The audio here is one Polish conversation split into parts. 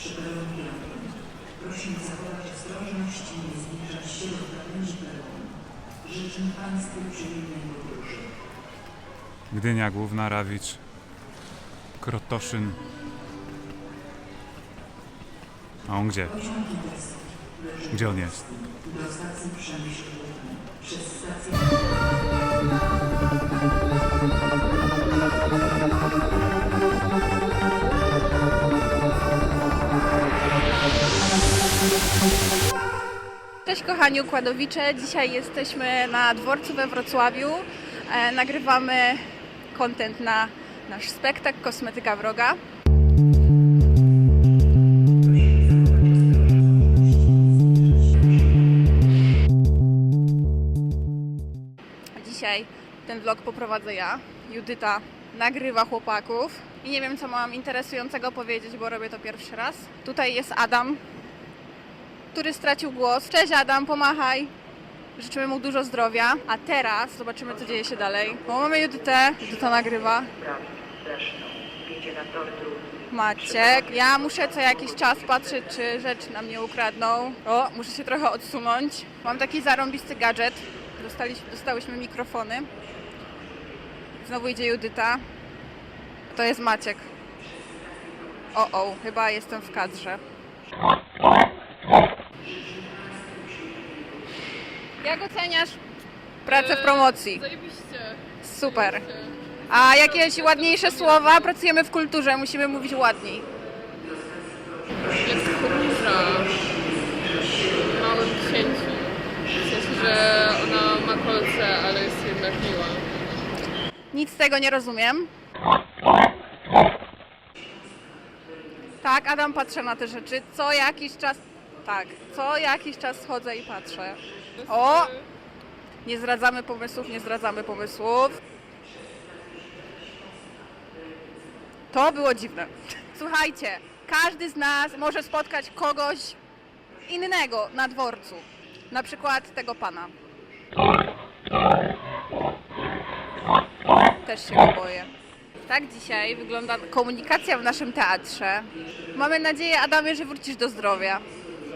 Przy peronie piątym prosimy zachować ostrożność i nie zbliżać się do krawędzi peronu. Życzymy Państwu przyjemnej podróży. Gdynia Główna, Rawicz, Krotoszyn. A on gdzie? Gdzie on jest? do stacji Przemyśl. Przez stację Cześć kochani układowicze, dzisiaj jesteśmy na dworcu we Wrocławiu. E, nagrywamy content na nasz spektakl Kosmetyka Wroga. Dzisiaj ten vlog poprowadzę ja. Judyta nagrywa chłopaków. I nie wiem, co mam interesującego powiedzieć, bo robię to pierwszy raz. Tutaj jest Adam, który stracił głos. Cześć Adam, pomachaj. Życzymy mu dużo zdrowia. A teraz zobaczymy, co dzieje się dalej. Bo mamy Judytę, Judyta nagrywa. Maciek. Ja muszę co jakiś czas patrzeć, czy rzeczy nam nie ukradną. O, muszę się trochę odsunąć. Mam taki zarąbisty gadżet. Dostaliśmy, dostałyśmy mikrofony. Znowu idzie Judyta. To jest Maciek. O, o, chyba jestem w kadrze. Jak oceniasz pracę w promocji? Zajebiście. Super. A jakieś ładniejsze słowa? Pracujemy w kulturze, musimy mówić ładniej. Jest kurcza w małym księciu. W sensie, że ona ma kolce, ale jest jednak miła. Nic z tego nie rozumiem. Tak, Adam, patrzę na te rzeczy. Co jakiś czas. Tak, co jakiś czas chodzę i patrzę. O! Nie zdradzamy pomysłów, nie zdradzamy pomysłów. To było dziwne. Słuchajcie, każdy z nas może spotkać kogoś innego na dworcu. Na przykład tego pana. Też się go boję. Tak dzisiaj wygląda komunikacja w naszym teatrze. Mamy nadzieję, Adamie, że wrócisz do zdrowia.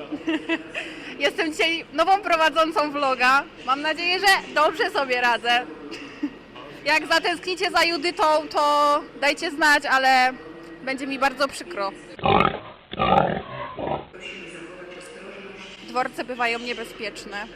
Jestem dzisiaj nową prowadzącą vloga. Mam nadzieję, że dobrze sobie radzę. Jak zatęsknicie za Judytą, to dajcie znać, ale będzie mi bardzo przykro. Dworce bywają niebezpieczne.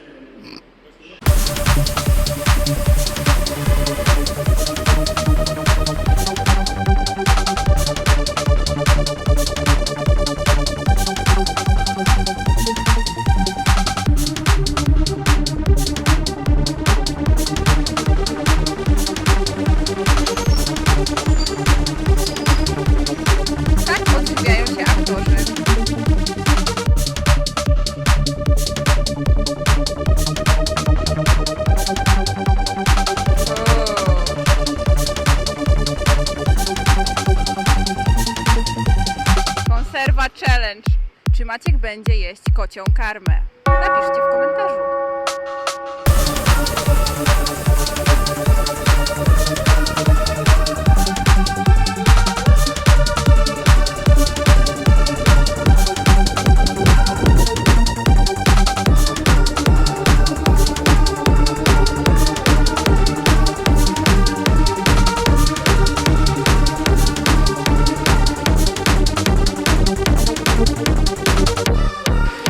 Challenge. Czy Maciek będzie jeść kocią karmę? Napiszcie w komentarzu.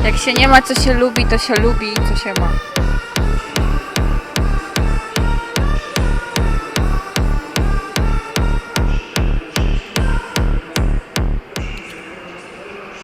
Jak się nie ma, co się lubi, to się lubi, co się ma.